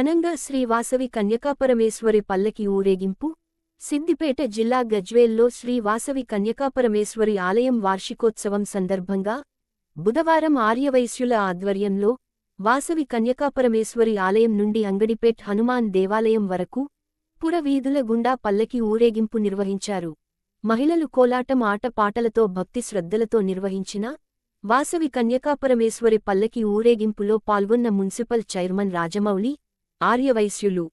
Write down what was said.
ఘనంగా శ్రీ వాసవి కన్యకాపరమేశ్వరి పల్లకి ఊరేగింపు. సిద్దిపేట జిల్లా గజ్వేల్లో శ్రీ వాసవి కన్యకాపరమేశ్వరి ఆలయం వార్షికోత్సవం సందర్భంగా బుధవారం ఆర్యవైశ్యుల ఆధ్వర్యంలో వాసవి కన్యకాపరమేశ్వరి ఆలయం నుండి అంగడిపేట్ హనుమాన్ దేవాలయం వరకు పురవీధుల గుండా పల్లకి ఊరేగింపు నిర్వహించారు. మహిళలు కోలాటం ఆట పాటలతో భక్తి శ్రద్ధలతో నిర్వహించిన వాసవి కన్యకాపరమేశ్వరి పల్లకి ఊరేగింపులో పాల్గొన్న మున్సిపల్ చైర్మన్ రాజమౌళి ఆర్యవైశ్యులు.